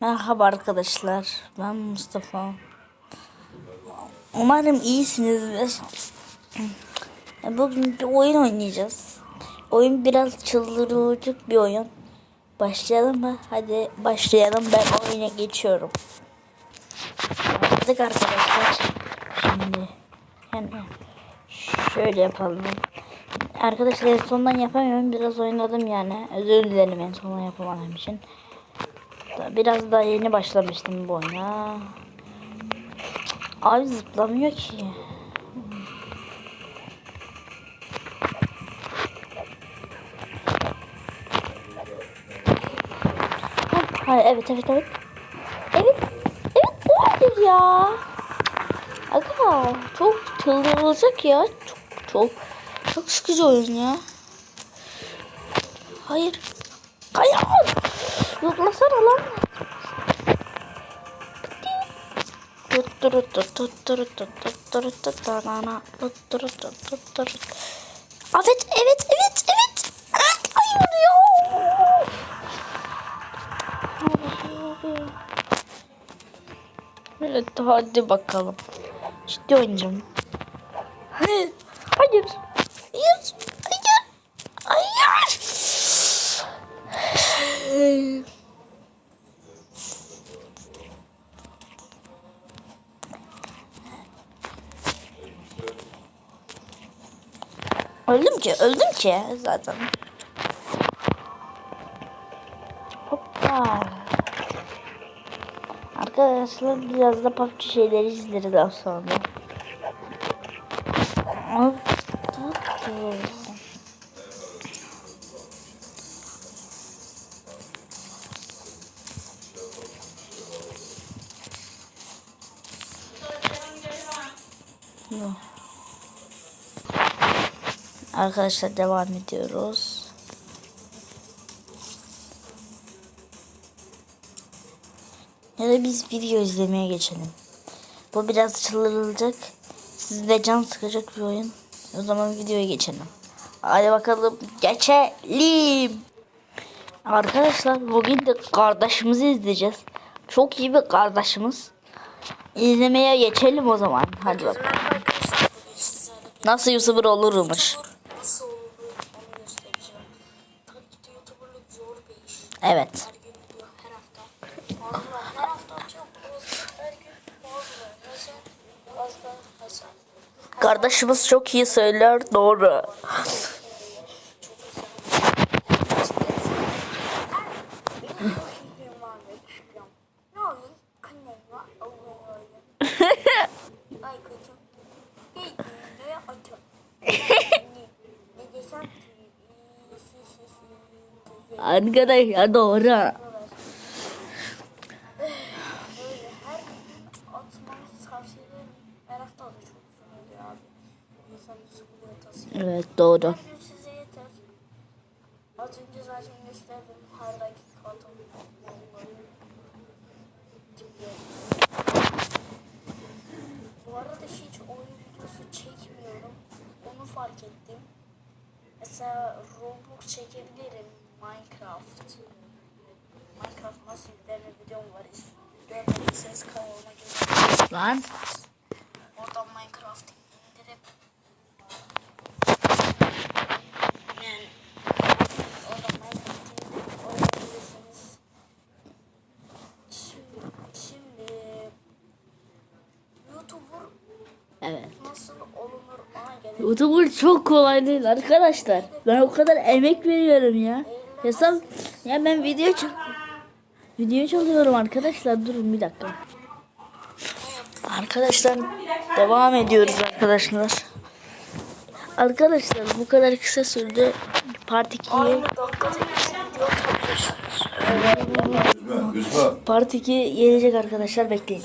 Merhaba arkadaşlar. Ben Mustafa. Umarım iyisinizdir. Bugün bir oyun oynayacağız. Oyun biraz çıldırıcık bir oyun. Başlayalım mı? Hadi başlayalım. Ben oyuna geçiyorum. Başladık arkadaşlar. Şimdi yani şöyle yapalım. Arkadaşlar en sondan yapamıyorum. Biraz oynadım yani. Özür dilerim en sondan yapamadığım için. Biraz daha yeni başlamıştım bu oyuna. Abi zıplamıyor ki. Hayır, evet evet evet. Evet. Evet hayır ya. Aga çok çıldırılacak ya. Çok çok çok sıkıcı oyun ya. Hayır. Hayır. Zıplasana lan. Evet, evet, evet, evet. Hayır ya. Evet, hadi bakalım. Ciddi oynayacağım. Hayır. Hayır. Hayır. Hayır. Öldüm ki, öldüm ki zaten. Hoppa. Arkadaşlar biraz da PUBG şeyleri izleriz daha sonra. Hop, hop. Yok. Arkadaşlar devam ediyoruz. Ya da biz video izlemeye geçelim. Bu biraz çıldırılacak. Sizi de can sıkacak bir oyun. O zaman videoya geçelim. Hadi bakalım geçelim. Arkadaşlar bugün de kardeşimizi izleyeceğiz. Çok iyi bir kardeşimiz. İzlemeye geçelim o zaman. Hadi bakalım. Nasıl YouTuber olurmuş. Nasıl Kardeşimiz çok iyi söyler doğru. Benim çok Evet doğru. Her gün size yeter. Az önce zaten gösterdim. Her dakika atın. Bu arada hiç oyun videosu çekmiyorum. Onu fark ettim. Mesela Roblox çekebilirim. Minecraft. Minecraft nasıl yüklenir videom var. Görmediyseniz kanalıma gelin. Lan. Oradan Minecraft indirip yani oradan Minecraft indirip oynayabilirsiniz. Şimdi, şimdi YouTuber Evet. nasıl olunur ona göre YouTuber çok kolay değil arkadaşlar. Ben o kadar emek veriyorum ya. Hesap ya ben video çal video çalıyorum arkadaşlar. Durun bir dakika. Arkadaşlar devam ediyoruz arkadaşlar. Arkadaşlar bu kadar kısa sürdü. Part 2'yi aynı dakikada iki video atabilirsiniz. Yusuf. Part 2 gelecek arkadaşlar bekleyin.